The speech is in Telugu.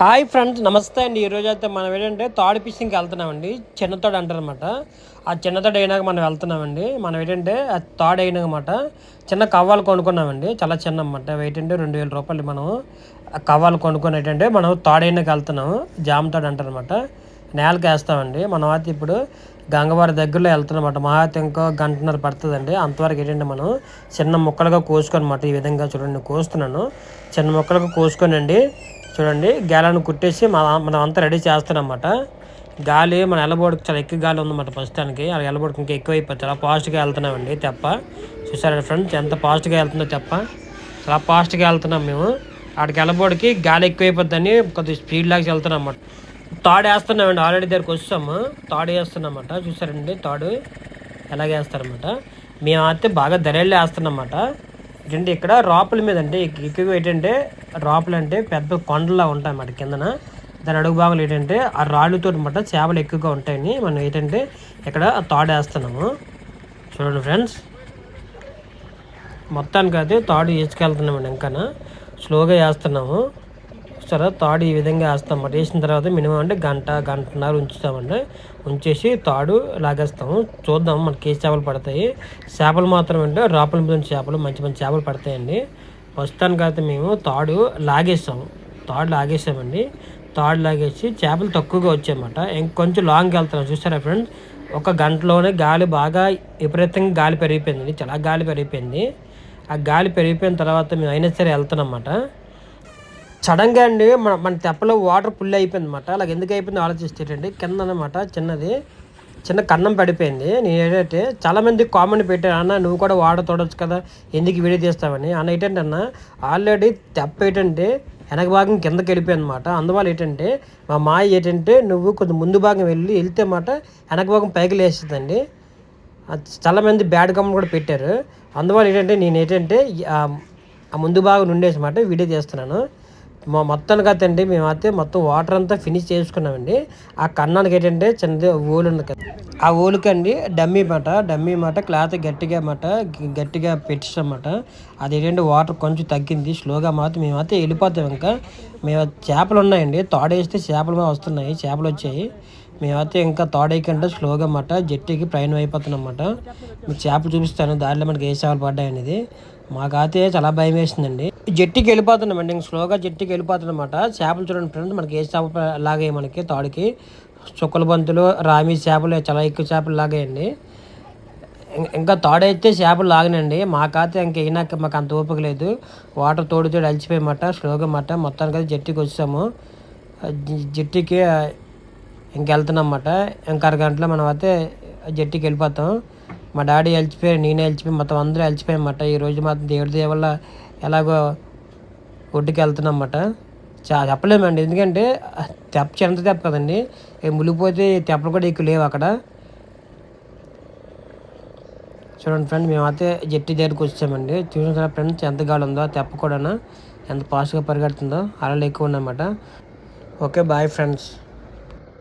హాయ్ ఫ్రెండ్స్ నమస్తే అండి. ఈరోజు అయితే మనం ఏంటంటే తాడు ఫిషింగ్కి వెళ్తున్నామండి. చిన్న తోడు అంటారు అనమాట ఆ చిన్న తోడు అయినాక మనం వెళ్తున్నామండి. మనం ఏంటంటే ఆ తాడు అయినాకమాట చిన్న కవ్వాలు కొనుక్కున్నామండి. చాలా చిన్న అనమాట ఏంటంటే రెండు వేల రూపాయలు మనం ఆ కవ్వాలు కొనుక్కుని ఏంటంటే మనం తాడైనాక వెళ్తున్నాము. జామ తాడు అంటారు అనమాట వేస్తామండి. మనం అయితే ఇప్పుడు గంగవారి దగ్గరలో వెళ్తున్నమాట మా అయితే ఇంకో గంటన్నర పడుతుందండి. అంతవరకు ఏంటంటే మనం చిన్న ముక్కలుగా కోసుకోనమాట ఈ విధంగా చూడండి కోస్తున్నాను. చిన్న ముక్కలుగా కోసుకోనండి చూడండి గాలను కుట్టేసి మనం అంతా రెడీ చేస్తానమాట గాలి మన ఎల్లబోడికి చాలా ఎక్కువ గాలి ఉందన్నమాట ప్రస్తుతానికి అలా ఎల్లబోడికి ఇంకా ఎక్కువ అయిపోతుంది. చాలా ఫాస్ట్గా వెళ్తున్నామండి తెప్ప. చూసారా ఫ్రెండ్స్ ఎంత ఫాస్ట్గా వెళ్తుందో తెప్ప. చాలా ఫాస్ట్గా వెళ్తున్నాం మేము. అక్కడికి ఎల్లబోడికి గాలి ఎక్కువైపోద్దని కొద్దిగా స్పీడ్ లాగా వెళ్తున్నాం అన్నమాట తాడు వేస్తున్నామండి ఆల్రెడీ దగ్గరికి వస్తాము. తాడు వేస్తున్నామన్నమాట. చూసారండి తాడు ఎలాగ వేస్తారన్నమాట. మేము అయితే బాగా ధరళ్ళు వేస్తున్నామన్నమాట. ఏంటంటే ఇక్కడ రాపుల మీద అంటే ఎక్కువగా ఏంటంటే రాపులు అంటే పెద్ద కొండలా ఉంటాయి అన్నమాట కిందన. దాని అడుగు భాగాలు ఏంటంటే ఆ రాళ్ళతో అనమాట చేపలు ఎక్కువగా ఉంటాయని మనం ఏంటంటే ఇక్కడ తాడు వేస్తున్నాము చూడండి ఫ్రెండ్స్. మొత్తానికి అయితే తాడు వేసుకెళ్తున్నామండి ఇంకా స్లోగా వేస్తున్నాము. సరే తాడు ఈ విధంగా వేస్తాం అన్నమాట. వేసిన తర్వాత మినిమం అంటే గంట గంటన్నర ఉంచుతామండి. ఉంచేసి తాడు లాగేస్తాము. చూద్దాం మనకి ఏ చేపలు పడతాయి. చేపలు మాత్రం అంటే రాపల మీద చేపలు మంచి మంచి చేపలు పడతాయండి. ప్రస్తుతానికి అయితే మేము తాడు లాగేస్తాము. తాడు లాగేసామండి. తాడు లాగేసి చేపలు తక్కువగా వచ్చాయన్నమాట ఇంకొంచెం లాంగ్ వెళ్తున్నాం. చూసారా ఫ్రెండ్స్ ఒక గంటలోనే గాలి బాగా విపరీతంగా గాలి పెరిగిపోయిందండి. చాలా గాలి పెరిగిపోయింది. ఆ గాలి పెరిగిపోయిన తర్వాత మేము అయినా సరే వెళ్తున్నామన్నమాట. సడన్గా అండి మన మన తెప్పలో వాటర్ ఫుల్ అయిపోయింది అనమాట అలాగ ఎందుకు అయిపోయింది ఆలోచిస్తేటండి కింద అనమాట చిన్నది చిన్న కన్నం పడిపోయింది. నేను ఏంటంటే చాలామంది కామెంట్ పెట్టాను అన్న నువ్వు కూడా వాడ తోడొచ్చు కదా ఎందుకు వీడియో తీస్తావని? అన్న ఏంటంటే అన్న ఆల్రెడీ తెప్ప ఏంటంటే వెనక భాగం కిందకి వెళ్ళిపోయింది అనమాట అందువల్ల ఏంటంటే మా మాయ ఏంటంటే నువ్వు కొంచెం ముందు భాగం వెళ్ళి వెళ్తే మాట వెనక భాగం పైకి లేస్తుందండి చాలామంది బ్యాడ్ కామెంట్ కూడా పెట్టారు. అందువల్ల ఏంటంటే నేను ఏంటంటే ఆ ముందు భాగం నుండేసి మాట వీడియో తీస్తున్నాను. మా మొత్తానికి అయితే అండి మేమైతే మొత్తం వాటర్ అంతా ఫినిష్ చేసుకున్నామండి. ఆ కన్నానికి ఏంటంటే చిన్నది ఓలు ఉంది కదా. ఆ ఓలుకండి డమ్మీ మాట డమ్మీ మాట క్లాత్ గట్టిగా మాట గట్టిగా పెట్టిస్తామాట అది ఏంటంటే వాటర్ కొంచెం తగ్గింది స్లోగా మాత్రం మేమైతే వెళ్ళిపోతాం ఇంకా. మేము చేపలు ఉన్నాయండి తోడేస్తే చేపలు వస్తున్నాయి చేపలు వచ్చాయి. మేమైతే ఇంకా తోడేయకుండా స్లోగా మాట జట్టికి ప్రయాణం అయిపోతున్నాం మీకు చేపలు చూపిస్తాను దారిలో మనకి ఏ చేపలు పడ్డాయి అనేది మాకైతే చాలా భయం వేసిందండి. జట్టికి వెళ్ళిపోతున్నామండి ఇంక స్లోగా జట్టికి వెళ్ళిపోతున్నమాట చేపలు చూడండి ఫ్రెండ్స్ మనకి ఏ చేప లాగే మనకి తాడుకి. చుక్కల బంతులు రామి చేపలు చాలా ఎక్కువ చేపలు లాగాయండి. ఇంకా తాడైతే చేపలు లాగనండి మాకైతే ఇంక అయినాక మాకు అంత ఓపిక లేదు. వాటర్ తోడు తోడు అలిచిపోయమాట స్లోగా మాట మొత్తానికి అయితే జట్టికి వచ్చాము. జట్టికి ఇంకెళ్తున్నామన్నమాట ఇంకా అరగంటలో మనం అయితే జట్టికి వెళ్ళిపోతాం. మా డాడీ వెళ్ళిపోయారు నేనే అలిచిపోయి మొత్తం అందరూ అలిచిపోయామన్నమాట ఈరోజు మాత్రం దేవుడి దేవుళ్ళ ఎలాగో ఒడ్డుకి వెళ్తున్నామన్నమాట. చా చెప్పలేమండి. ఎందుకంటే తెప్ప చెంత తెప్ప కదండి. మునిగిపోతే తెప్పలు కూడా ఎక్కువ లేవు అక్కడ. చూడండి ఫ్రెండ్ మేమైతే జట్టి దగ్గరికి వచ్చామండి. చూసిన ఫ్రెండ్స్ ఎంత గాలి ఉందో తెప్ప కూడా ఎంత ఫాస్ట్గా పరిగెడుతుందో అలా ఎక్కువ ఉన్నమాట ఓకే బాయ్ ఫ్రెండ్స్.